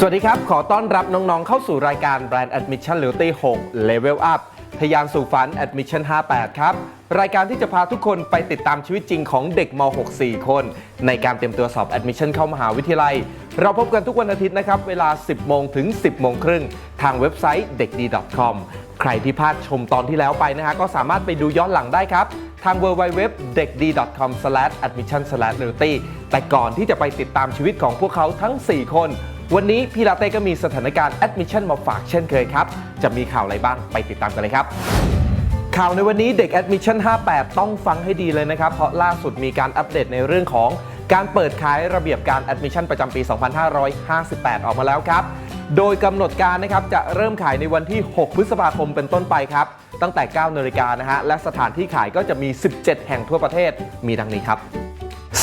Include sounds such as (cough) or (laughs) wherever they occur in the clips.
สวัสดีครับ ขอต้อนรับน้องๆ เข้าสู่รายการ Brand Admission Loyalty 6 Level Up ทยานสู่ฝัน Admission 58 ครับ รายการที่จะพาทุกคนไปติดตามชีวิตจริงของเด็กม .6 4 คน ในการเตรียมตัวสอบ Admission เข้ามหาวิทยาลัย เราพบกันทุกวันอาทิตย์นะครับ เวลา 10 โมงถึง 10 โมงครึ่ง ทางเว็บไซต์เด็กดี .com ใครที่พลาดชมตอนที่แล้วไปนะฮะก็สามารถไปดูย้อนหลังได้ครับ ทาง w w w d e k d c o m a d m i s s i o n l o y a l t y แต่ก่อนที่จะไปติดตามชีวิตของพวกเขาทั้ง 4 คน วันนี้พี่ลาเต้ก็มีสถานการณ์ admission มาฝากเช่นเคยครับ จะมีข่าวอะไรบ้างไปติดตามกันเลยครับ ข่าวในวันนี้เด็ก Admission 58 ต้องฟังให้ดีเลยนะครับ เพราะล่าสุดมีการอัปเดตในเรื่องของการเปิดขายระเบียบการ Admission ประจำปี 2558 ออกมาแล้วครับ โดยกำหนดการนะครับจะเริ่มขายในวันที่ 6 พฤษภาคมเป็นต้นไปครับ ตั้งแต่ 9 นาฬิกานะฮะ และสถานที่ขายก็จะมี 17 แห่งทั่วประเทศ มีดังนี้ครับ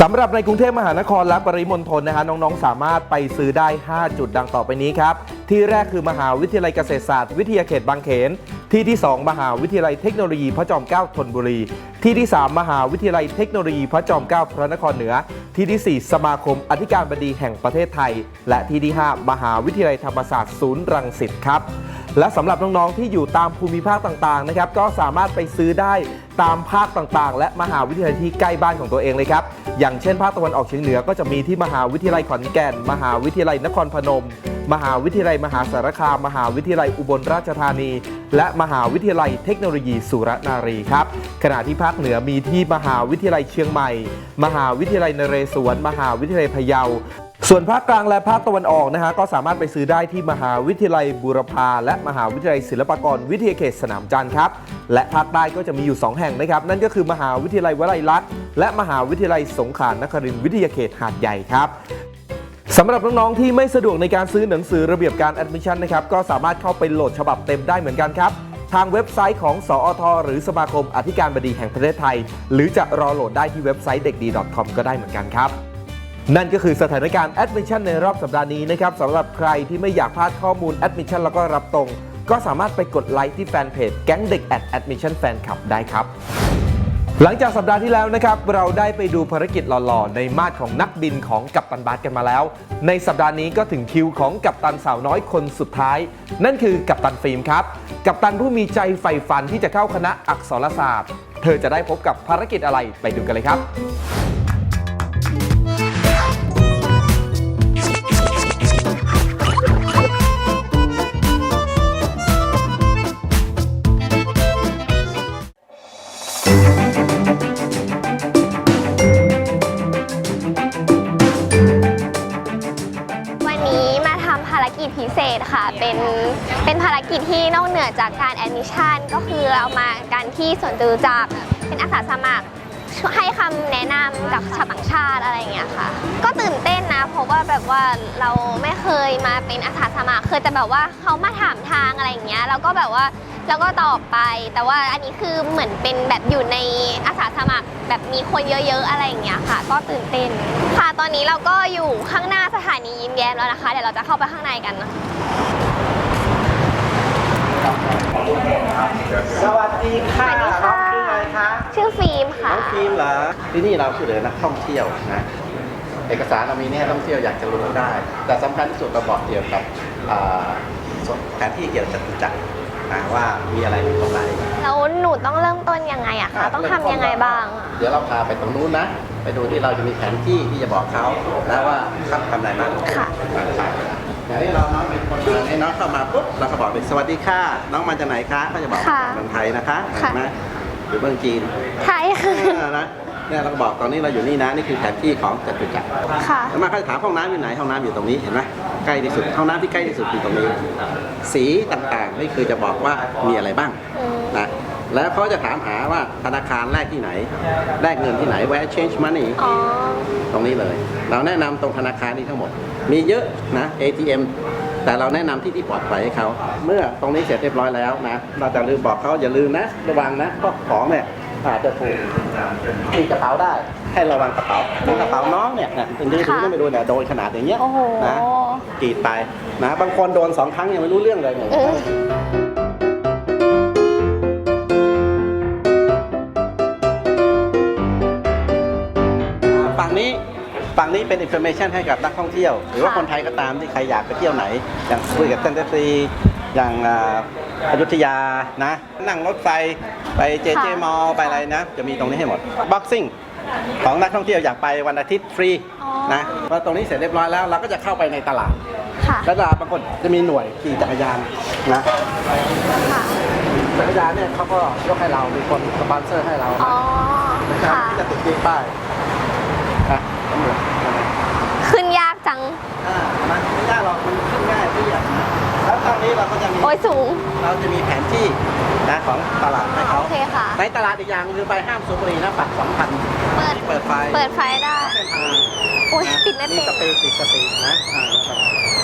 สำหรับในกรุงเทพมหานครและปริมณฑลนะฮะน้องๆ สามารถไปซื้อได้ 5 จุดดังต่อไปนี้ครับ ที่แรกคือมหาวิทยาลัยเกษตรศาสตร์ วิทยาเขตบางเขน ที่ที่ 2 มหาวิทยาลัยเทคโนโลยีพระจอมเกล้าธนบุรี ที่ที่ 3 มหาวิทยาลัยเทคโนโลยีพระจอมเกล้าพระนครเหนือ ที่ที่ 4 สมาคมอธิการบดีแห่งประเทศไทย และที่ที่ 5 มหาวิทยาลัยธรรมศาสตร์ศูนย์รังสิตครับ และสำหรับน้องๆที่อยู่ตามภูมิภาคต่างๆนะครับก็สามารถไปซื้อได้ตามภาคต่างๆ และมหาวิทยาลัยที่ใกล้บ้านของตัวเองเลยครับ อย่างเช่นภาคตะวันออกเฉียงเหนือก็จะมีที่มหาวิทยาลัยขอนแก่น มหาวิทยาลัยนครพนม มหาวิทยาลัยมหาสารคาม มหาวิทยาลัยอุบลราชธานี และมหาวิทยาลัยเทคโนโลยีสุรนารีครับขณะที่ภาคเหนือมีที่มหาวิทยาลัยเชียงใหม่ มหาวิทยาลัยนเรศวร มหาวิทยาลัยพะเยา ส่วนภาคกลางและภาคตะวันออกนะฮะก็สามารถไปซื้อได้ที่มหาวิทยาลัยบูรพาและมหาวิทยาลัยศิลปากรวิทยาเขตสนามจันทร์ครับ และภาคใต้ก็จะมีอยู่ 2 แห่งนะครับ นั่นก็คือมหาวิทยาลัยวลัยลักษณ์และมหาวิทยาลัยสงขลานครินทร์วิทยาเขตหาดใหญ่ครับสำหรับน้องๆที่ไม่สะดวกในการซื้อหนังสือระเบียบการ admission นะครับก็สามารถเข้าไปโหลดฉบับเต็มได้เหมือนกันครับทางเว็บไซต์ของสอทหรือสมาคมอธิการบดีแห่งประเทศไทย หรือจะรอโหลดได้ที่เว็บไซต์เด็กดี .com ก็ได้เหมือนกันครับ นั่นก็คือสถานการณ์ admission ในรอบสัปดาห์นี้นะครับสำหรับใครที่ไม่อยากพลาดข้อมูล admission แล้วก็รับตรง ก็สามารถไปกดไลค์ที่แฟนเพจแก๊งเด็ก at admission fan club ได้ครับหลังจากสัปดาห์ที่แล้วนะครับ เราได้ไปดูภารกิจหล่อๆ ในมาดของนักบินของกัปตันบาสกันมาแล้ว ในสัปดาห์นี้ก็ถึงคิวของกัปตันสาวน้อยคนสุดท้าย นั่นคือกัปตันฟิล์มครับ กัปตันผู้มีใจใฝ่ฝันที่จะเข้าคณะอักษรศาสตร์ เธอจะได้พบกับภารกิจอะไรไปดูกันเลยครับ อกเหนือจากการแอดมิชชั่นก็คือเรามากันที่ส่วนจตุจักเป็นอาสาสมัครให้คำแนะนำกับชาวต่างชาติอะไรอย่างเงี้ยค่ะ ก็ตื่นเต้นนะ เพราะว่าแบบว่าเราไม่เคยมาเป็นอาสาสมัครเคยแต่แบบว่าเขามาถามทางอะไรอย่างเงี้ยแล้วก็แบบว่าแล้วก็ตอบไป แต่ว่าอันนี้คือเหมือนเป็นแบบอยู่ในอาสาสมัครแบบมีคนเยอะๆอะไรอย่างเงี้ยค่ะ ก็ตื่นเต้น ค่ะตอนนี้เราก็อยู่ข้างหน้าสถานียิ้มแย้มแล้วนะคะ เดี๋ยวเราจะเข้าไปข้างในกันนะ สวัส ดีค่ะสวัสดีน้ค่ะองชื่ออะไรคะชื่อฟิล์มค่ะ น้องฟิล์มเหรอที่นี่เราช่วยเหลือนักท่องเที่ยวนะเอกสารเรามีเนี่ยท่องเที่ยวอยากจะรู้ได้ แต่สำคัญที่สุดเราบอกเกี่ยวกับอ่าแผนที่เกี่ยวกับจตุจักรนะว่ามีอะไรอยู่ตรงไหนแล้วหนูต้องเริ่มต้นยังไงอะคะ ต้องทำยังไงบ้างอะเดี๋ยวเราพาไปตรงนู้นนะ ไปดูที่เราจะมีแผนที่ที่จะบอกเขานะว่าเขาทำอะไรบ้างค่ะอ ย่างนี้เราน้องเป็นคนมาให้น้องเข้ามาปุ๊บเราก็บอกเลยสวัสดีค่ะ น้องมาจากไหนคะเขาจะบอกค่ะเมืองไทยนะคะค่ะเห็นไหมหรือเมืองจีนใช่ค่ะ เออนะเนี่ยเราก็บอกตอนนี้เราอยู่นี่นะนี่คือแผนที่ของจตุจักรค่ะ แล้วมาเขาจะถามห้องน้ำอยู่ไหนห้องน้ำอยู่ตรงนี้เห็นไหมใกล้ที่สุดห้องน้ำที่ใกล้ที่สุดอยู่ตรงนี้ สีต่างๆนี่คือจะบอกว่ามีอะไรบ้างอืมนะแล้วเขาจะถามหาว่าธนาคารแลกที่ไหนแลกเงินที่ไหน where change money อ๋อ ตรงนี้เลย เราแนะนำตรงธนาคารนี้ทั้งหมด มีเยอะนะ ATM แต่เราแนะนำที่ที่ปลอดภัยให้เขาเมื่อตรงนี้เสร็จเรียบร้อยแล้วนะ เราจะลืมบอกเขาอย่าลืมนะ ระวังนะเพราะของเนี่ยอาจจะถูกมีกระเป๋าได้ ให้ระวังกระเป๋าถ้ากระเป๋าน้องเนี่ยเนี่ยเป็นดื้อค่ะๆไม่รู้เนี่ยโดนขนาดอย่างเงี้ยโอ้โหนะกรีดไปนะ บางคนโดนสองครั้งยังไม่รู้เรื่องเลยเนี่ย ฝั่งนี้ฝั่งนี้เป็น information ให้กับนักท่องเที่ยว หรือว่าค่ะคนไทยก็ตามที่ใครอยากไปเที่ยวไหน อย่างคุยกับเซนเตอร์ซีอย่างอ่าอยุธยานะ นั่งรถไฟไปเจเจมอไปอะไรนะ จะมีตรงนี้ให้หมด boxing ของนักท่องเที่ยวอยากไปวันอาทิตย์ฟรีอ๋อนะพอตรงนี้เสร็จเรียบร้อยแล้วเราก็จะเข้าไปในตลาดค่ะแล้วตลาดบางคนจะมีหน่วยขี่จักรยานนะค่ะจักรยานเนี่ยเขาก็ยกให้เรามีคนสปอนเซอร์ให้เราอ๋อนะครับค่ะที่จะติดที่ป้าย นะตำรวจนะขึ้นยากจัง อ่ามันไม่ยากหรอกมันขึ้นง่ายที่อย่างนะแล้วตอนนี้เราก็จะมีโอ้ยสูง เราจะมีแผนที่นะของตลาดให้เขาโอเคค่ะ ในตลาดอีกอย่างคือไปห้ามสูบบุหรี่นะปรับสองพันเปิด เปิดไฟเปิดไฟได้ เส้นทางโอ้ยนะปิดไม่เป็นมีสปีดติดสปีดนะอ่าแล้วก็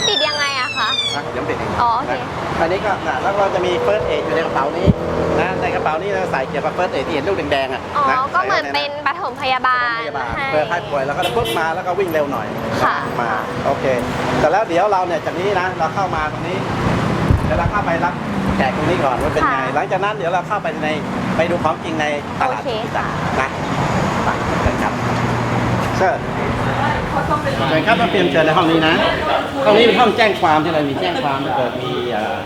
ปิดยังไงอะคะ นะเดี๋ยวปิดเองอ๋อโอเค นะอันนี้ก็นะแล้วเราจะมีเฟิร์สเออยู่ในกระเป๋านี้ นะในกระเป๋านี้เราใส่เกี่ยวกับเฟิร์สเอที่เห็นลูกแดงๆอะอ๋อ นะก็เหมือนใส่เป็ไว้นใปฐมพยาบาลพยาบาลให้ เพื่อให้ป่วยแล้วก็ปุ๊บมาแล้วก็วิ่งเร็วหน่อยค่ะ มาโอเคแต่แล้วเดี๋ยวเราเนี่ยจากนี้นะเราเข้ามาตรงนี้เดี๋ยวเราเข้าไปรับแขกตรงนี้ก่อนว่าเป็นไง หลังจากนั้นเดี๋ยวเราเข้าไปในไปดูของจริงในตลาดโอเคที่จัดค่ะ นะไปเชิญครับเชิญเชิญครับมาเตรียมเชิญในห้องนี้นะห้องนี้เป็นห้องแจ้งความที่เรามีแจ้งความถ้าเกิดมีเอ่อ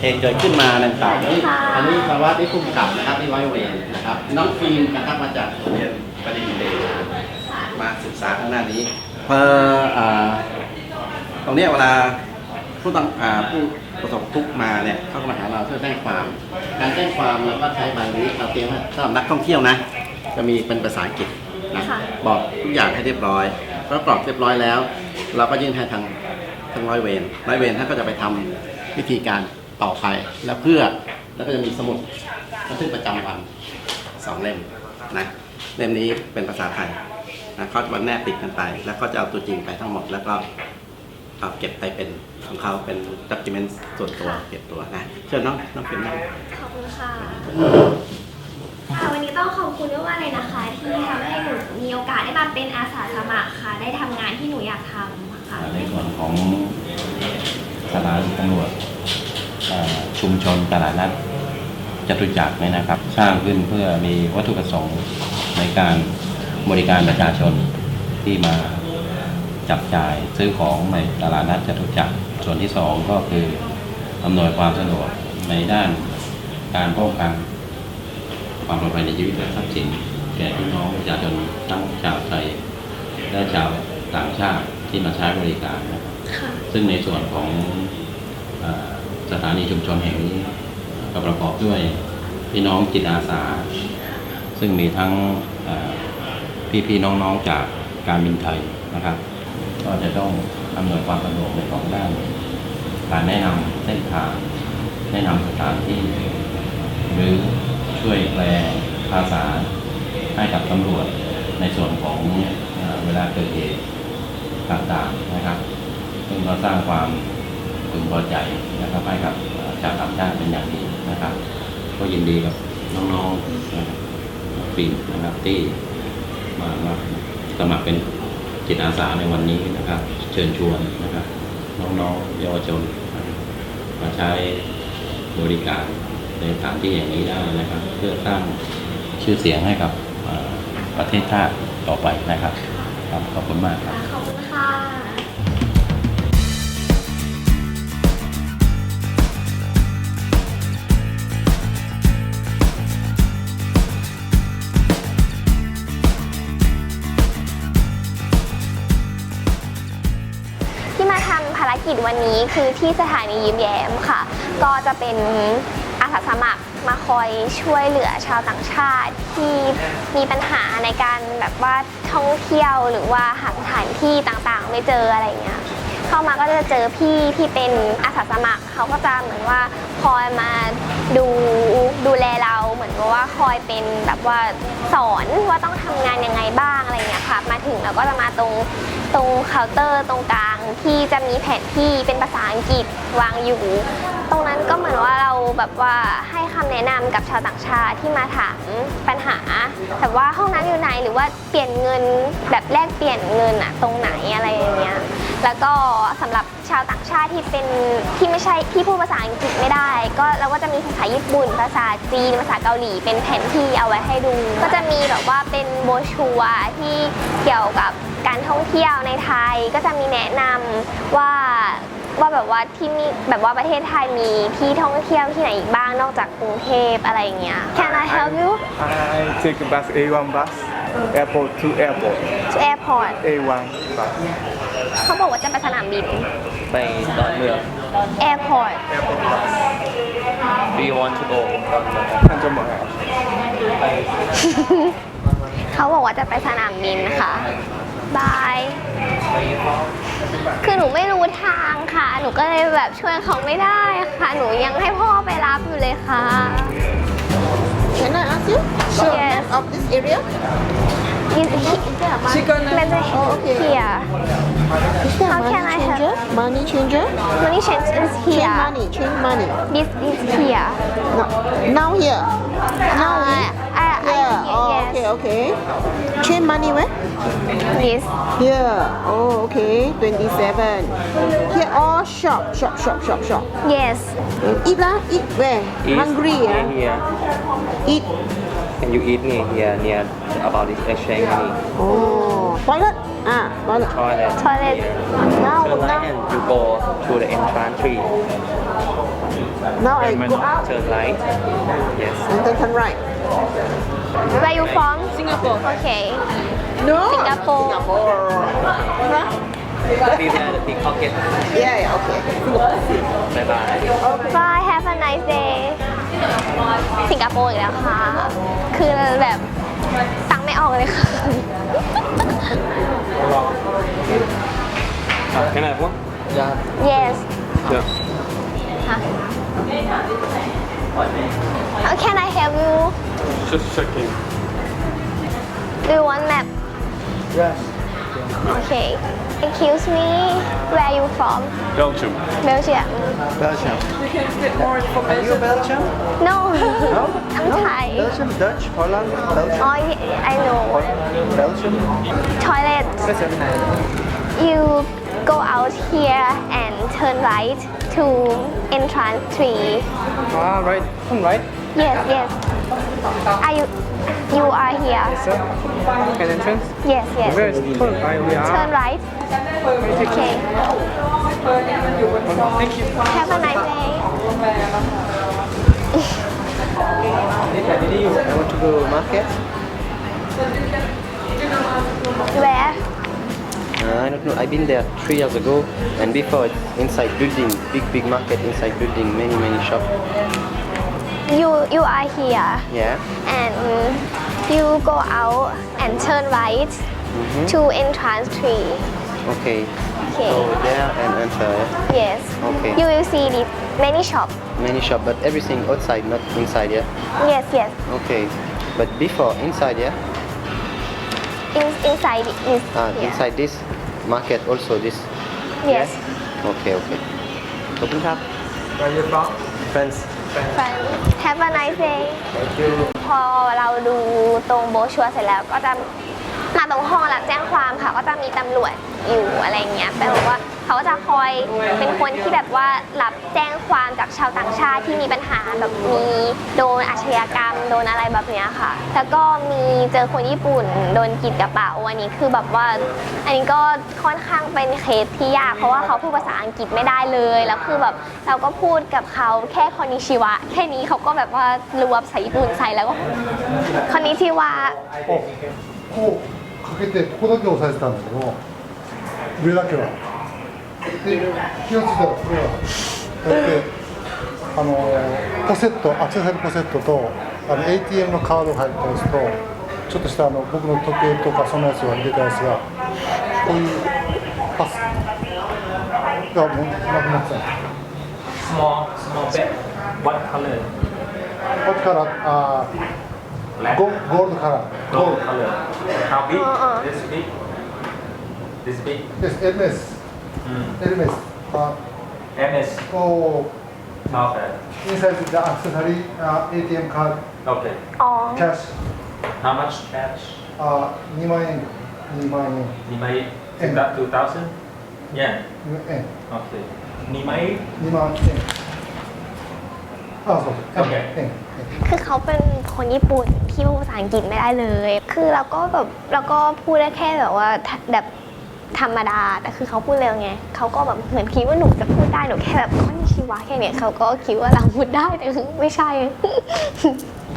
เหตุเกิดขึ้นมาต่างๆนี่ค่ะอันนี้ภาวะที่ผู้กำกับนะครับที่ร้อยเวรนะครับ น้องฟิล์มนะครับมาจากโรงเรียนประดิษฐ์เดชมาศึกษาข้างหน้านี้เพออ่าตรงเนี้ยเวลาผู้ต้องอ่าผู้ประสบทุกข์มาเนี่ยเขาก็มาหาเราเพื่อแจ้งความ การแจ้งความเราก็ใช้ใบนี้เราเตรียมไว้สำหรับนักท่องเที่ยวนะ จะมีเป็นภาษาอังกฤษนะค่ะบอกทุกอย่างให้เรียบร้อยแล้วกรอกเรียบร้อยแล้ว เราก็ยื่นให้ทางทางร้อยเวรร้อยเวรท่านก็จะไปทำวิธีการ ต่อไปแล้วเพื่อแล้วก็จะมีสมุดบันทึกประจำวันสองเล่มนะเล่มนี้เป็นภาษาไทยนะเขาจะมาแนบติดกันไป แล้วก็จะเอาตัวจริงไปทั้งหมด แล้วก็เอาเก็บไปเป็นของเขาเป็นด็อกิเมนต์ส่วนตัวเก็บตัวนะเชิญน้องน้องฟิล์มนั่งขอบคุณค่ะค่ะวันนี้ต้องขอบคุณมากๆเลยนะคะ ที่ทำให้หนูมีโอกาสได้มาเป็นอาสาสมัครค่ะ ได้ทำงานที่หนูอยากทำค่ะในส่วนของสถานีตำรวจเอ่อ ชุมชนตลาดนัดจตุจักรเนี่ยนะครับ สร้างขึ้นเพื่อมีวัตถุประสงค์ในการบริการประชาชนที่มาจับจ่ายซื้อของในตลาดนัดจตุจักรส่วนที่สองก็คืออำนวยความสะดวกในด้านการป้องกันความปลอดภัยในชีวิตและทรัพย์สินแก่พี่น้องประชาชนทั้งชาวไทยและชาวต่างชาติที่มาใช้บริการนะครับค่ะซึ่งในส่วนของเออ สถานีชุมชนแห่งนี้ก็ประกอบด้วยพี่น้องจิตอาสา ซึ่งมีทั้งเอ่พี่น้องๆจากการบินไทยนะครับ ก็จะต้องอำนวยความสะดวกในของด้าน การแนะนำเส้นทางแนะนำสถานที่ หรือช่วยแปลภาษาให้กับตำรวจในส่วนของเออเวลาเกิดเหตุต่างๆนะครับ ซึ่งก็สร้างความ พึงพอใจนะครับให้กับชาวต่างชาติเป็นอย่างดีนะครับ ก็ยินดีกับน้องๆนะครับฟิล์มนะครับที่มามาสมัครเป็นจิตอาสาในวันนี้นะครับ เชิญชวนนะครับ น้องๆเยาวชนมาใช้บริการในสถานที่อย่างนี้ได้นะครับ เพื่อสร้างชื่อเสียงให้กับประเทศชาติต่อไปนะครับขอบคุณมากครับาทำภารกิจวันนี้คือที่สถานียิ้มแย้มค่ะ ก็จะเป็นอาสาสมัครมาคอยช่วยเหลือชาวต่างชาติที่มีปัญหาในการแบบว่าท่องเที่ยวหรือว่าหาสถานที่ต่างๆ ไม่เจออะไรเงี้ยเข้ามาก็จะเจอพี่ที่เป็นอาสาสมัครเขาก็จะเหมือนว่าคอยมา ดูดูแลเราเหมือนกับว่าคอยเป็นแบบว่าสอนว่าต้องทำงานยังไงบ้างอะไรเงี้ยค่ะ มาถึงเราก็จะมาตรงตรงเคาน์เตอร์ตรงกลางที่จะมีแผนที่เป็นภาษาอังกฤษวางอยู่ ตรงนั้นก็เหมือนว่าเราแบบว่าให้คำแนะนำกับชาวต่างชาติที่มาถามปัญหาแบบว่าห้องน้ำอยู่ไหนหรือว่าเปลี่ยนเงินแบบแลกเปลี่ยนเงินอะตรงไหนอะไรอย่างเงี้ยแล้วก็สำหรับชาวต่างชาติที่เป็นที่ไม่ใช่ที่พูดภาษาอังกฤษไม่ได้ ก็เราก็จะมีภาษาญี่ปุ่น ภาษาจีน ภาษาเกาหลี เป็นแผนที่เอาไว้ให้ดู ก็จะมีแบบว่าเป็นโบชัวที่เกี่ยวกับการท่องเที่ยวในไทย ก็จะมีแนะนำว่า ว่าแบบว่าที่มีแบบว่าประเทศไทยมีที่ท่องเที่ยวที่ไหนอีกบ้างนอกจากกรุงเทพอะไรอย่างเงี้ย Can I help you I take bus A1 bus, airport to airport. to airport A1 bus. เขาบอกว่าจะไปสนามบินไปดอนเมือง airport Do you want to go ท่านจะบอกเขาบอกว่าจะไปสนามบินค่ะ บาย คือหนูไม่รู้ทางค่ะ หนูก็เลยแบบช่วยเขาไม่ได้ค่ะ หนูยังให้พ่อไปรับอยู่เลยค่ะ Can I ask you? Sure. Yes. Of this area? Is he, let's say Oh, okay. here Is there How money can I help? changer? Money changer? money change is Change here money, change money. this is here No, now here. Now uh, here. I, I Yeah. Oh, yes okay, okay. Change money where? this Here. Oh, okay. 27. Here all shop, shop, shop, shop, shop. yes eat lah, eat where? Hungry Eat ah. here Eat. Can you eat near here near about this exchange money Oh. Toilet? Ah, toilet. toilet Toilet. Now, Turn right now, and you go to the entrance tree now I go out Turn right Yes and then turn right. Where you from Singapore okay No. Singapore. Singapore. Huh? Beware the pickpocket Yeah, yeah, okay. Bye bye Bye have a nice day สิงคโปร์อีกแล้วค่ะ คือแบบตังค์ไม่ออกเลยค่ะ Can I have one? yes Yeah. ค่ะ How can I help you Just checking. Do you want map? Yes. Okay. Excuse me Where are you from? Belgium. Belgium. Belgium. Are you Belgium No. (laughs) I'm Thai. Belgium Dutch Holland Belgium? Oh yeah, I know. Belgium? Toilet. You go out here and turn right to entrance 3 Ah, right. Turn right. Yes, yes. Are you you are here? Yes, Sir. An entrance. Yes, yes. Where is turn right? We are. Turn right. Okay. Thank you. Have a nice day. I want to go market Where? Uh, I don't know I've been there three years ago and before it's inside building big big market inside building many many shop You you are here yeah and you go out and turn right to entrance 3. Okay Okay. Go there and enter Yes. Okay. You will see the many shop. many shop but everything outside not inside yeah Yes, yes. Okay, but before inside, yeah, In, inside is ah, here. inside this market also this. Yes. Okay, okay. Open up. Where you from? Friends. Fun. Have a nice day. Thank you. พอเราดูตรงโบรชัวร์เสร็จแล้วก็จะมาตรงห้องรับแจ้งความค่ะ ก็จะมีตำรวจอยู่อะไรเงี้ยแปลว่า เขาจะคอยเป็นคนที่แบบว่ารับแจ้งความจากชาวต่างชาติที่มีปัญหาแบบมีโดนอาชญากรรมโดนอะไรแบบเนี้ยค่ะ แล้วก็มีเจอคนญี่ปุ่นโดนกรีดกระเป๋าอันนี้คือแบบว่า อันนี้ก็ค่อนข้างเป็นเคสที่ยาก เพราะว่าเขาพูดภาษาอังกฤษไม่ได้เลยแล้วคือแบบเราก็พูดกับเขาแค่คอนิชิวะแค่นี้เขาก็แบบว่ารวบใส่ญี่ปุ่นใส่แล้วก็ คอนนิชิวะ こうかけてここだけ押さえてたんだけど上だけはで 気がついたらこれはこうやってあのポセットアクセサリーポセットとあの ATM のカードが入ったやつとちょっとしたあの僕の時計とかそのやつを入れたやつがこういうパスがもうなくなってた。Small small bag what color こっちからあ black ゴゴールドカラー。Gold color how big? Uh-uh. this big? This big? です エルメス mm. エルメスあ MS こ okay うインサイドでアクセサリーあ ATM カー okay อ๋อ ドキャッシュ how much cash あ2万円2万円 you may And- that 2000 Yeah. 円 Okay. 2枚2万円あそうそう OK 円円 คือเขาเป็นคนญี่ปุ่นที่พูดภาษาอังกฤษไม่ได้เลย คือเราก็แบบเราก็พูดได้แค่แบบว่าแบบ ธรรมดา แต่คือเขาพูดเร็วไงเขาก็แบบเหมือนคิดว่าหนูจะพูดได้หนูแค่แบบคอนชิวะแค่เนี้ยเขาก็คิดว่าเราพูดได้แต่คือไม่ใช่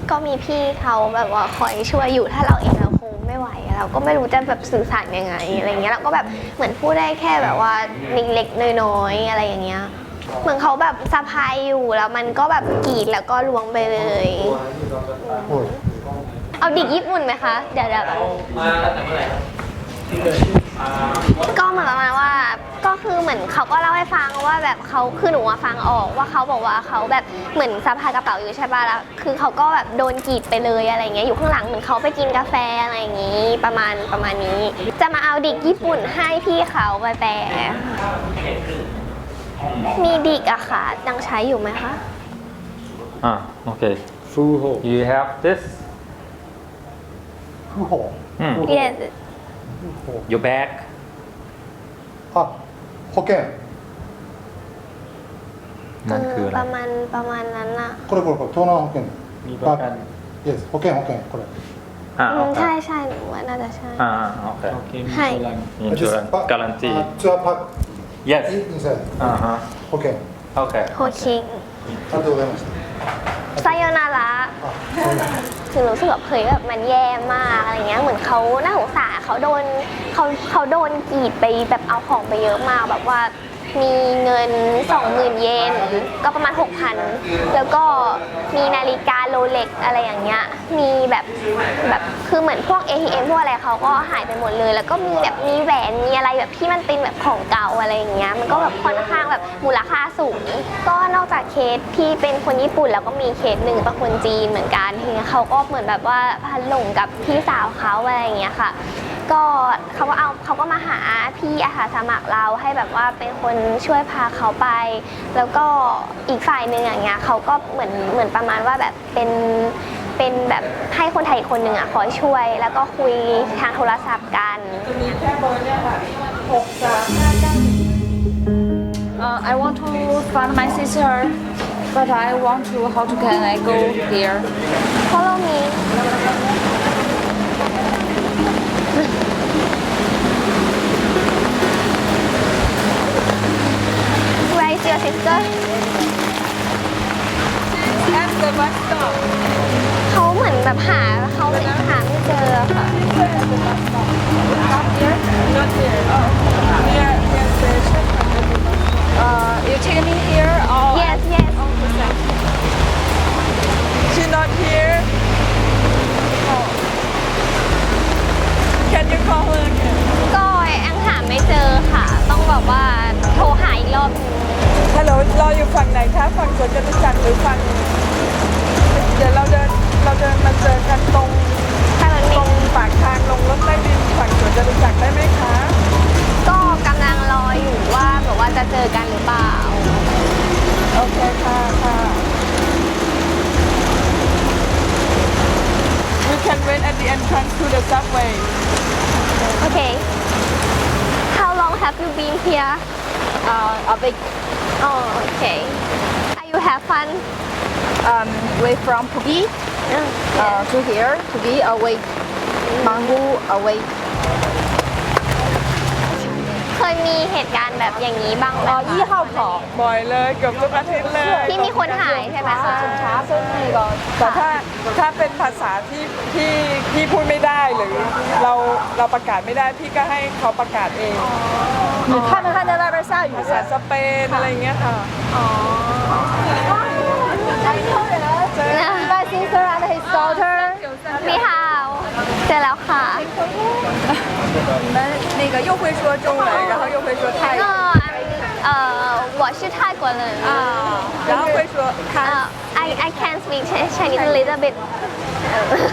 ก็มีพี่เขาแบบว่าคอยช่วยอยู่ถ้าเราเองเราคงไม่ไหวเราก็ไม่รู้จะแบบสื่อสารยังไงอะไรเงี้ยเราก็แบบเหมือนพูดได้แค่แบบว่าเล็กๆน้อยๆอะไรอย่างเงี้ยเหมือนเขาแบบสะพายอยู่แล้วมันก็แบบกรีดแล้วก็ล้วงไปเลยโอ้ยเอาดิกญี่ปุ่นไหมคะ เดี๋ยวเดี๋ยวมาตั้งแต่เมื่อไหร่ครับอ่า ก็เหมือนประมาณว่าก็คือเหมือนเขาก็เล่าให้ฟังว่าแบบเขาคือหนูอะฟังออกว่าเขาบอกว่าเขาแบบเหมือนสะพายกระเป๋าอยู่ใช่ป่ะแล้วคือเขาก็แบบโดนกรีดไปเลยอะไรเงี้ยอยู่ข้างหลังเหมือนเขาไปกินกาแฟอะไรอย่างงี้ประมาณประมาณนี้ จะมาเอาดิกญี่ปุ่นให้พี่เขาไปแปลมีดิกอะค่ะยังใช้อยู่ไหมคะ Ah, okay. Full hole. You have this? 不法 Hmm. yes Your bag. あ保険 นั่นคืออะไร ประมาณประมาณนั้นอะ これこれこれ盗難保険 มีประกัน イエス保険保険これ อ่า อื โอ ม เค ใช่ใช่หนูว่าน่าจะใช่ อ่าโอเค ให้ insurance パ guarantee あツアーパッ yes クインサイ อ่าฮะ 保険 โอเค โคคิง ありがとうございました ไซโยนาระ あそうなんだ คือรู้สึกแบบเฮ้ยแบบมันแย่มากอะไรเงี้ยเหมือนเขาน่าสงสารเขาโดนเขาเขาโดนกรีดไปแบบเอาของไปเยอะมากแบบว่ามีเงิน 20,000 เยน ก็ประมาณ 6,000 แล้วก็มีนาฬิกา โรเล็กอะไรอย่างเงี้ยมีแบบแบบคือเหมือนพวก ATM พวกอะไรเขาก็หายไปหมดเลย แล้วก็มีแบบมีแหวนมีอะไรแบบที่มันเป็นแบบของเก่าอะไรอย่างเงี้ยมันก็แบบค่อนข้างแบบมูลค่าสูง ก็นอกจากเคสที่เป็นคนญี่ปุ่นแล้วก็มีเคสหนึ่งเป็นคนจีนเหมือนกันทีนี้เขาก็เหมือนแบบว่าพันหลงกับพี่สาวเขาอะไรอย่างเงี้ยค่ะ ก็เขาก็เอาเขาก็มาหาพี่อาสาสมัครเราให้แบบว่าเป็นคนช่วยพาเขาไป แล้วก็อีกฝ่ายหนึ่งอย่างเงี้ยเขาก็เหมือนเหมือนประมาณว่าแบบเป็นเป็นแบบให้คนไทยอีกคนหนึ่งอะคอยช่วย แล้วก็คุยทางโทรศัพท์กัน Uh, I want to find my sister, but I want to. How to can I go there? follow me Where is your sister At the bus stop. เขาเหมือนแบบหาเขาหาไม่เจอค่ะ Not here. Not here. Oh. Near near station. Uh, you take me here or? yes yes She's not here. Oh. Can you call her again? ก็ยังหาไม่เจอค่ะ ต้องแบบว่า โทรหาอีกรอบนึงฮัลโหลรออยู่ฝั่งไหน way from Pugi to here. Pugi away, Mangu away. เคยมีเหตุการณ์แบบอย่างนี้บ้างไหมคะยี่ห้อของบ่อยเลยเกือบทุกอาทิตย์เลยที่มีคนหายใช่ไหมคะ สินค้าซึ่งนี่ก็แต่ถ้าถ้าเป็นภาษาที่ที่ที่พูดไม่ได้หรือเราเราประกาศไม่ได้พี่ก็ให้เขาประกาศเองหรือถ้ามัถ้าได้รับทราบอยู่ภาษาสเปนอะไรเงี้ยค่ะ อ๋อ My sister and his daughter. 你好，再聊哈。你们那个又会说中文，然后又会说泰语。呃，我是泰国人。啊、然后会说他。I I can't speak Chinese a little bit。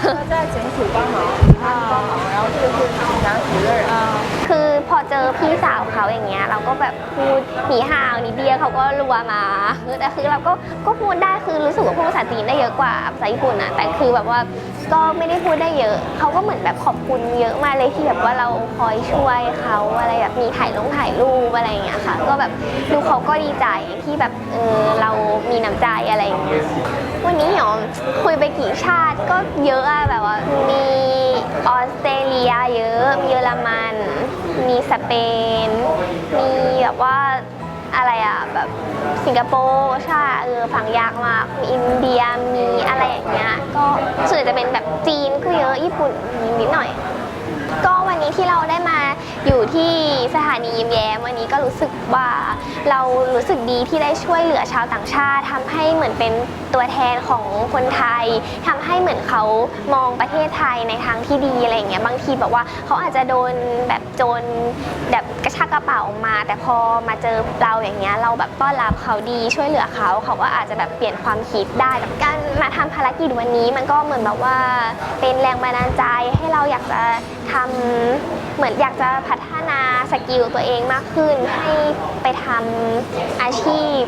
他在警署帮忙，帮忙，然后就是警察局的人。 คือพอเจอพี่สาวเขาอย่างเงี้ยเราก็แบบพูดหนีห่าวนิดเดียวเขาก็รัวมาแต่คือเราก็ก็พูดได้คือรู้สึกว่าพูดภาษาจีนได้เยอะกว่าภาษาญี่ปุ่นอะแต่คือแบบว่าก็ไม่ได้พูดได้เยอะเขาก็เหมือนแบบขอบคุณเยอะมากเลยที่แบบว่าเราคอยช่วยเขาอะไรแบบมีถ่ายลงถ่ายรูปอะไรอย่างเงี้ยค่ะ ก็แบบดูเขาก็ดีใจที่แบบเออเรามีน้ำใจอะไรอย่างเงี้ยวันนี้หยอมคุยไปกี่ชาติก็เยอะอะแบบว่ามีออสเตรเลียเยอะมีเยอรมัน มีสเปน มีแบบว่าอะไรอะแบบสิงคโปร์ใช่เออฝั่งยากมากมีอินเดียมีอะไรอย่างเงี้ยก็ส่วนใหญ่จะเป็นแบบจีนก็เยอะญี่ปุ่นมีนิดหน่อย ก็วันนี้ที่เราได้มา อยู่ที่สถานียิ้มแย้มวันนี้ก็รู้สึกว่าเรารู้สึกดีที่ได้ช่วยเหลือชาวต่างชาติทำให้เหมือนเป็นตัวแทนของคนไทยทำให้เหมือนเขามองประเทศไทยในทางที่ดีอะไรอย่างเงี้ยบางทีแบบว่าเขาอาจจะโดนแบบโจรแบบกระชากกระเป๋ามา แต่พอมาเจอเราอย่างเงี้ยเราแบบต้อนรับเขาดีช่วยเหลือเขาเขาก็อาจจะแบบเปลี่ยนความคิดได้กับการมาทำภารกิจวันนี้มันก็เหมือนแบบว่าเป็นแรงบันดาลใจให้เราอยากจะทำ เหมือนอยากจะพัฒนาสกิลตัวเองมากขึ้น ให้ไปทำอาชีพ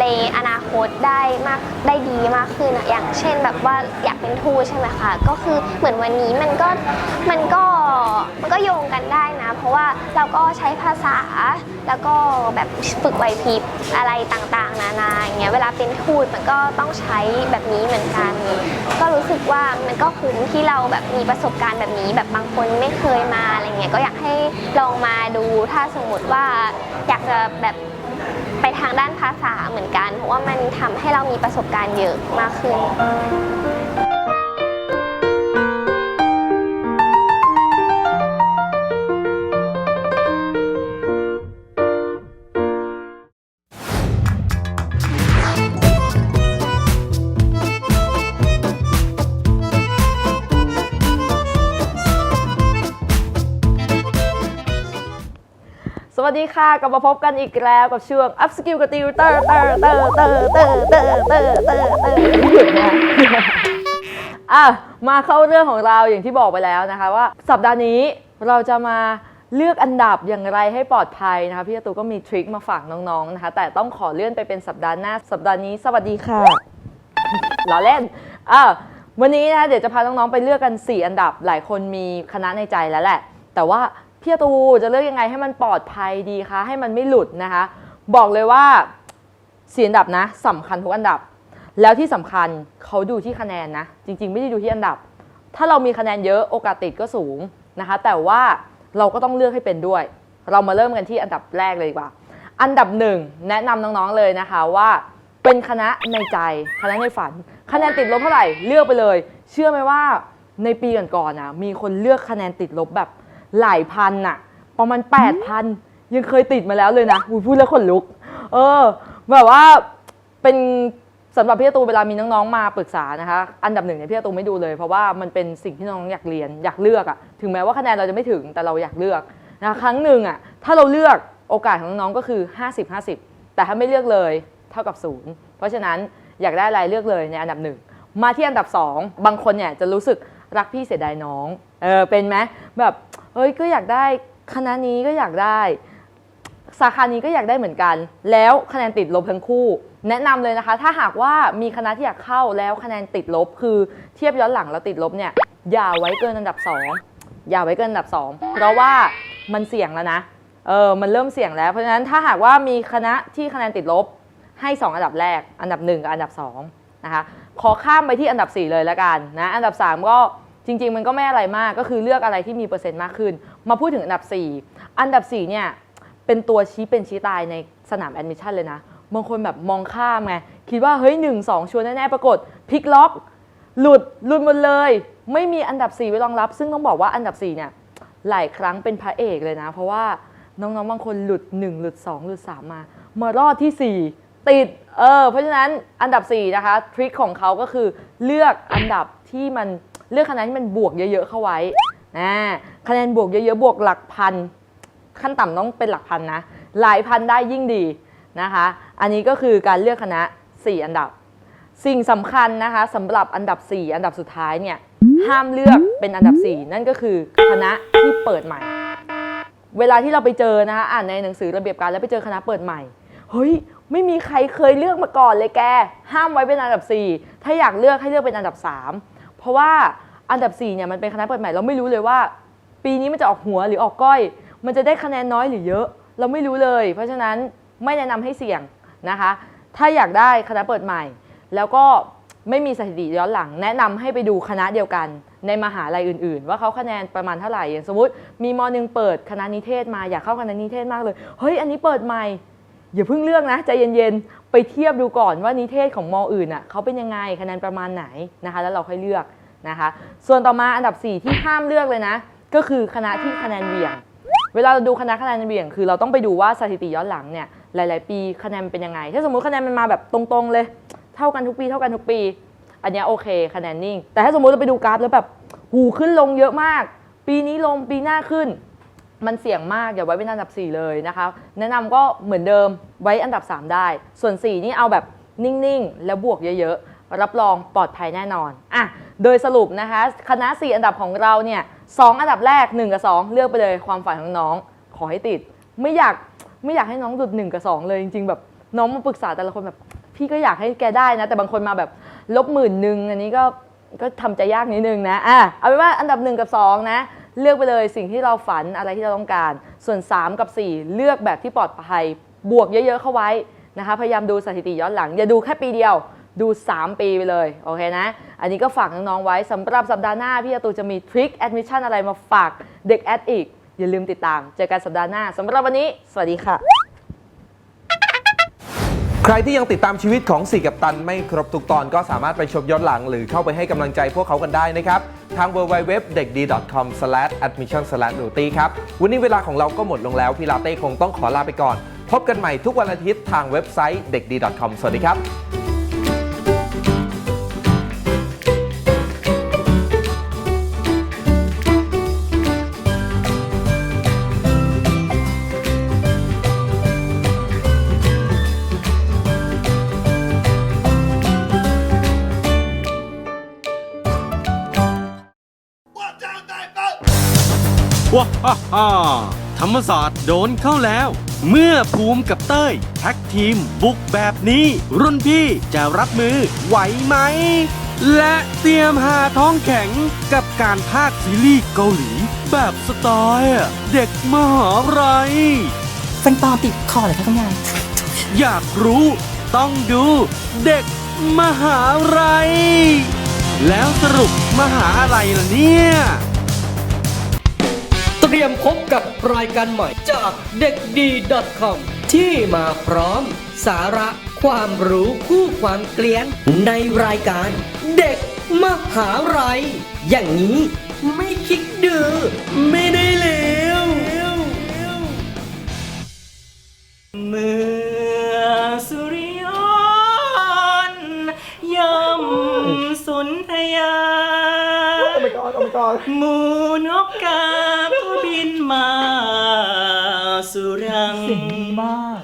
ในอนาคตได้มากได้ดีมากขึ้นอะอย่างเช่นแบบว่าอยากเป็นทูตใช่ไหมคะก็คือเหมือนวันนี้มันก็มันก็มันก็โยงกันได้นะ เพราะว่าเราก็ใช้ภาษาแล้วก็แบบฝึกไหวพริบอะไรต่างๆ นานาอย่างเงี้ยเวลาเป็นทูตมันก็ต้องใช้แบบนี้เหมือนกัน ก็รู้สึกว่ามันก็คุ้มที่เราแบบมีประสบการณ์แบบนี้ แบบบางคนไม่เคยมาอะไรเงี้ยก็อยากให้ลองมาดูถ้าสมมติว่าอยากจะแบบไปทางด้านภาษาเหมือนกัน เพราะว่ามันทำให้เรามีประสบการณ์เยอะมากขึ้น วัสดีค่ะ กลับมาพบกันอีกแล้วกับช่วง Up Skill กับติวเตอร์เตอร์เตอร์เตอร์เตอร์เตอร์เตอร์เตอร์เตอร์หยุดนะอะมาเข้าเรื่องของเราอย่างที่บอกไปแล้วนะคะว่า สัปดาห์นี้เราจะมาเลือกอันดับอย่างไรให้ปลอดภัยนะคะพี่ตูก็มีทริคมาฝากน้องๆนะคะ แต่ต้องขอเลื่อนไปเป็นสัปดาห์หน้า สัปดาห์นี้ สวัสดีค่ะล้อเล่นอะวันนี้นะคะเดี๋ยวจะพาน้องๆไปเลือกกัน 4 อันดับหลายคนมีคณะในใจแล้วแหละ แต่ว่า พี่ตูจะเลือกยังไงให้มันปลอดภัยดีคะ ให้มันไม่หลุดนะคะ บอกเลยว่าสี่อันดับนะสำคัญทุกอันดับ แล้วที่สำคัญเขาดูที่คะแนนนะ จริง ๆ ไม่ได้ดูที่อันดับ ถ้าเรามีคะแนนเยอะโอกาสติดก็สูงนะคะ แต่ว่าเราก็ต้องเลือกให้เป็นด้วย เรามาเริ่มกันที่อันดับแรกเลยดีกว่า อันดับหนึ่งแนะนำน้องๆเลยนะคะว่าเป็นคณะในใจคณะในฝัน คะแนนติดลบเท่าไหร่เลือกไปเลย เชื่อไหมว่าในปีก่อนๆนะมีคนเลือกคะแนนติดลบแบบ หลายพันน่ะประมาณ8,000ยังเคยติดมาแล้วเลยนะอุ๊ยพูดแล้วขนลุก เออ แบบว่าเป็นสำหรับพี่ตูเวลามีน้องๆมาปรึกษานะคะ อันดับหนึ่งเนี่ยพี่ตูไม่ดูเลย เพราะว่ามันเป็นสิ่งที่น้องอยากเรียนอยากเลือกอะถึงแม้ว่าคะแนนเราจะไม่ถึงแต่เราอยากเลือกนะคะครั้งหนึ่งอะถ้าเราเลือกโอกาสของน้องๆก็คือ 50-50 แต่ถ้าไม่เลือกเลยเท่ากับศูนย์เพราะฉะนั้นอยากได้อะไรเลือกเลยในอันดับหนึ่งมาที่อันดับสองบางคนเนี่ยจะรู้สึกรักพี่เสียดายน้องเออเป็นไหมแบบ เฮ้ยก็อยากได้คณะนี้ก็อยากได้ สาขานี้ก็อยากได้เหมือนกัน แล้วคะแนนติดลบทั้งคู่ แนะนำเลยนะคะ ถ้าหากว่ามีคณะที่อยากเข้าแล้วคะแนนติดลบ คือเทียบย้อนหลังแล้วติดลบเนี่ยอย่าไว้เกินอันดับ 2 อย่าไว้เกินอันดับ 2 เพราะว่ามันเสี่ยงแล้วนะเออมันเริ่มเสี่ยงแล้วเพราะฉะนั้นถ้าหากว่ามีคณะที่คะแนนติดลบให้ 2 อันดับแรก อันดับ 1 กับอันดับ2นะคะขอข้ามไปที่อันดับ 4 เลยละกันนะอันดับ 3 ก็ จริง ๆ มันก็ไม่อะไรมากก็คือเลือกอะไรที่มีเปอร์เซ็นต์มากขึ้น มาพูดถึงอันดับ 4 อันดับ4เนี่ยเป็นตัวชี้เป็นชี้ตายในสนามแอดมิชชั่นเลยนะบางคนแบบมองข้ามไงคิดว่าเฮ้ย1 2ชัวร์แน่ๆปรากฏพลิกล็อก หลุดหลุดหมดเลย ไม่มีอันดับ 4 ไว้รองรับ ซึ่งต้องบอกว่าอันดับ4เนี่ยหลายครั้งเป็นพระเอกเลยนะ เพราะว่าน้องๆบางคนหลุด 1 หลุด 2 หลุด 3 มามารอดที่ 4 ติดเออเพราะฉะนั้นอันดับ 4 นะคะทริคของเขาก็คือเลือกอันดับที่มัน เลือกคะแนนที่มันบวกเยอะๆเข้าไว้นะคะแนนบวกเยอะๆบวกหลักพัน ขั้นต่ำต้องเป็นหลักพันนะหลายพันได้ยิ่งดีนะคะ อันนี้ก็คือการเลือกคณะ 4 อันดับ สิ่งสำคัญนะคะสำหรับอันดับ 4 อันดับสุดท้ายเนี่ยห้ามเลือกเป็นอันดับ 4 นั่นก็คือคณะที่เปิดใหม่ เวลาที่เราไปเจอนะคะอ่านในหนังสือระเบียบการแล้วไปเจอคณะเปิดใหม่เฮ้ยไม่มีใครเคยเลือกมาก่อนเลยแก ห้ามไว้เป็นอันดับ 4 ถ้าอยากเลือกให้เลือกเป็นอันดับ 3 เพราะว่าอันดับ4เนี่ยมันเป็นคณะเปิดใหม่เราไม่รู้เลยว่า ปีนี้มันจะออกหัวหรือออกก้อย มันจะได้คะแนนน้อยหรือเยอะ เราไม่รู้เลย เพราะฉะนั้นไม่แนะนำให้เสี่ยงนะคะ ถ้าอยากได้คณะเปิดใหม่ แล้วก็ไม่มีสถิติย้อนหลัง แนะนำให้ไปดูคณะเดียวกัน ในมหาลัยอื่น ๆ ว่าเขาคะแนนประมาณเท่าไหร่อย่างสมมติ มีมหนึ่งเปิดคณะนิเทศมาอยากเข้าคณะนิเทศมากเลยเฮ้ยอันนี้เปิดใหม่ อย่าเพิ่งเลือกนะใจเย็นๆ ไปเทียบดูก่อนว่านิเทศของมออื่นอะเขาเป็นยังไงคะแนนประมาณไหนนะคะแล้วเราค่อยเลือกนะคะ ส่วนต่อมาอันดับ 4 ที่ห้ามเลือกเลยนะ ก็คือคณะที่คะแนนเหวี่ยง เวลาเราดูคณะคะแนนเหวี่ยง คือเราต้องไปดูว่าสถิติย้อนหลังเนี่ยหลาย ๆ ปีคะแนนเป็นยังไง ถ้าสมมติคะแนนมันมาแบบตรงๆเลย เท่ากันทุกปี เท่ากันทุกปี อันนี้โอเคคะแนนนิ่ง แต่ถ้าสมมติเราไปดูกราฟแล้วแบบหูขึ้นลงเยอะมาก ปีนี้ลงปีหน้าขึ้น มันเสี่ยงมากอย่าไว้เป็นอันดับ 4 เลยนะคะแนะนำก็เหมือนเดิมไว้อันดับ 3 ได้ ส่วน 4 นี่เอาแบบนิ่งๆ แล้วบวกเยอะๆ รับรองปลอดภัยแน่นอนอะโดยสรุปนะคะคณะ 4 อันดับของเราเนี่ยสองอันดับแรก 1 กับ 2 เลือกไปเลยความฝันของน้องขอให้ติด ไม่อยากไม่อยากให้น้องดุด1กับ 2 เลยจริงๆแบบน้องมาปรึกษาแต่ละคนแบบพี่ก็อยากให้แกได้นะ แต่บางคนมาแบบลบหมื่นหนึ่งอันนี้ก็ก็ทำใจยากนิดนึงนะอะเอาเป็นว่าอันดับ 1 กับ 2 นะ เลือกไปเลยสิ่งที่เราฝันอะไรที่เราต้องการ ส่วน 3 กับ 4 เลือกแบบที่ปลอดภัย บวกเยอะๆเข้าไว้นะคะพยายามดูสถิติย้อนหลัง อย่าดูแค่ปีเดียว ดู 3 ปีไปเลยโอเคนะ อันนี้ก็ฝากน้องๆไว้สำหรับสัปดาห์หน้าพี่อาตูจะมีทริคแอดมิชชั่นอะไรมาฝากเด็กแอดอีกอย่าลืมติดตาม เจอกันสัปดาห์หน้าสำหรับวันนี้ สวัสดีค่ะ รที่ยังติดตามชีวิตของสี่กับตันไม่ครบทุกตอนก็สามารถไปชมย้อนหลัง หรือเข้าไปให้กำลังใจพวกเขากันได้นะครับ ทาง www เด็กดี .com/admission n u t y ครับ วันนี้เวลาของเราก็หมดลงแล้วพี่ลาเต้คงต้องขอลาไปก่อน พบกันใหม่ทุกวันอาทิตย์ทางเว็บไซต์เด็กดี .com สวัสดีครับ ฮ่าฮ่าธรรมศาสตร์โดนเข้าแล้ว เมื่อภูมิกับเต้ยแท็กทีมบุกแบบนี้ รุ่นพี่จะรับมือไหวไหม และเตรียมหาท้องแข็งกับการพากย์ซีรีส์เกาหลี แบบสไตล์อะเด็กมหาลัยฟันปลอมติดคอเหรอคะคุณยายอยากรู้ต้องดูเด็กมหาลัยแล้วสรุปมหาอะไรล่ะเนี่ย เตรียมพบกับรายการใหม่จากเด็กดี .com ที่มาพร้อม สาระความรู้คู่ความเกลียนในรายการเด็กมหาลัยอย่างนี้ไม่คิดดื้อไม่ได้เลวมือ่อนหมูนกกาก็บินมาสุรัง เสียงดีมาก